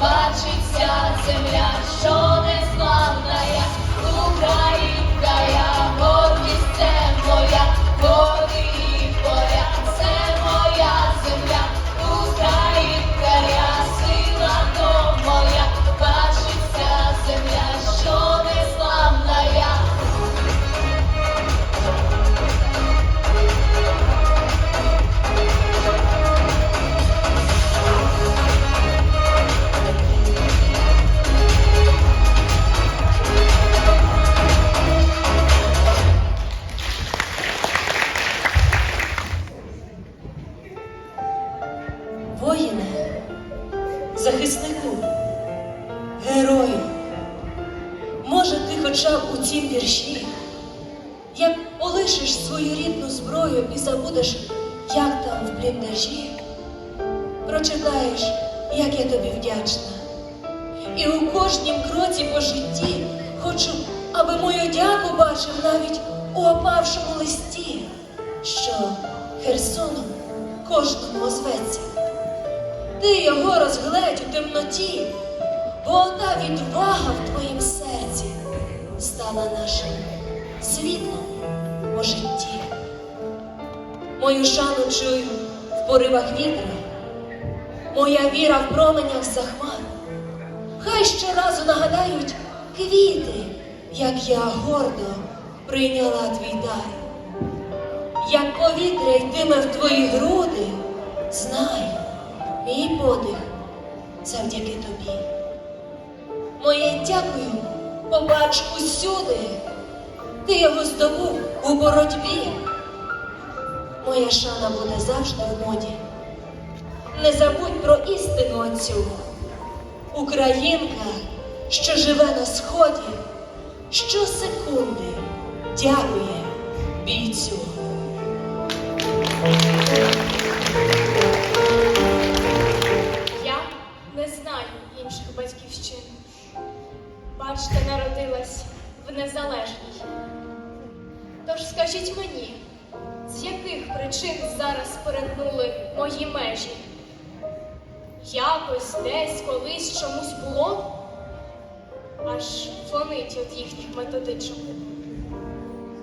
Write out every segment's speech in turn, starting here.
бачить. воїне, захиснику, герою, може, ти хоча б у цім вірші, як полишиш свою рідну зброю і забудеш, як там в бліндажі, прочитаєш, як я тобі вдячна. І у кожнім кроці по житті хочу, аби мою дяку бачив навіть у опавшому листі, що Херсоном кожному озветься. Ти його розгледь у темноті, бо ота відвага в твоїм серці стала нашим світлом у житті. Мою шану чую в поривах вітра, моя віра в променях захмар. Хай щоразу нагадають квіти, як я гордо прийняла твій дар. Як повітря йтиме в твої груди, знай, мій подих завдяки тобі. Моє дякую побач усюди, ти його здобув у боротьбі. Моя шана буде завжди в моді. Не забудь про істину оцю. Українка, що живе на сході, щосекунди дякує бійцю. Якось, десь, колись чомусь було, аж фонить від їхніх методичок.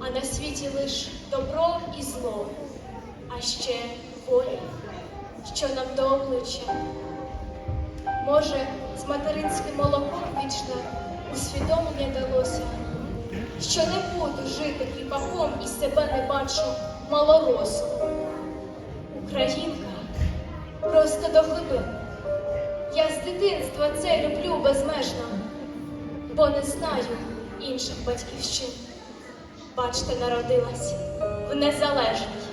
А на світі лиш добро і зло, а ще воля, що нам до обличчя. Може, з материнським молоком вічно усвідомлення далося, що не буду жити кріпаком і себе не бачу малоросом. Українка просто до глибин. Я з дитинства це люблю безмежно, бо не знаю інших батьківщин. Бачте, народилась в незалежній.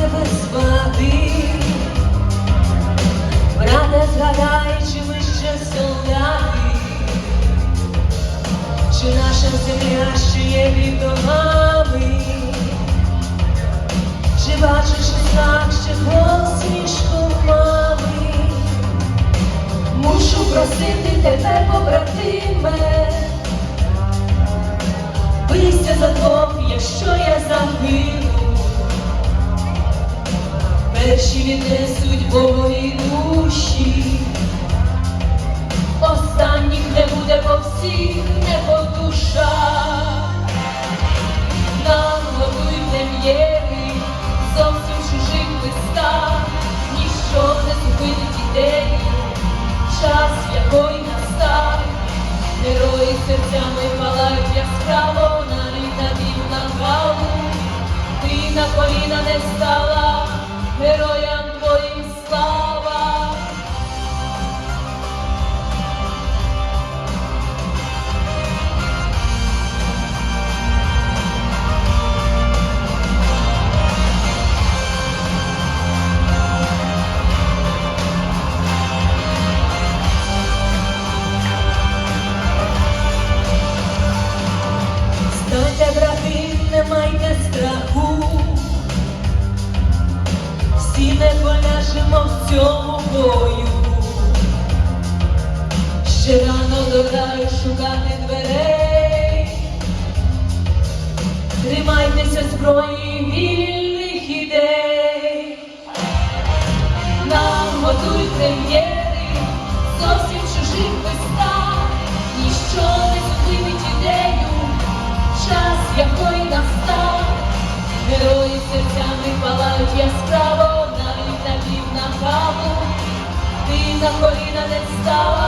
Тебе звати? Брате, згадай, чи ми ще солдати? Чи наша земля ще є під ногами? Чи бачиш знак ще посмішку мами? Мушу просити тебе, побратиме, Бийся за двох, якщо я загину, перші віднесуть Богові душі, останніх не буде по всіх, не по душах. Нам готуй прем'єри, зовсім чужих листах, ніщо не зупинить ідею, час якої настав. Герої серцями палають яскраво, на на каву. Ти на коліна не стала, Hallelujah. Поляжемо в цьому бою. Ще рано до краю шукати дверей, тримайтеся зброї вільних ідей, нам готуйте прем'єри, коліна не стала,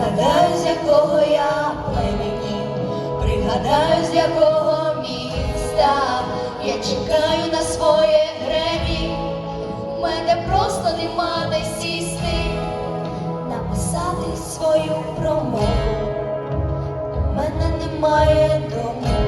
я згадаю, з якого я племені, пригадаю, з якого міста я чекаю на своє гребі. Мене просто нема де сісти, написати свою промову. Мене немає дому,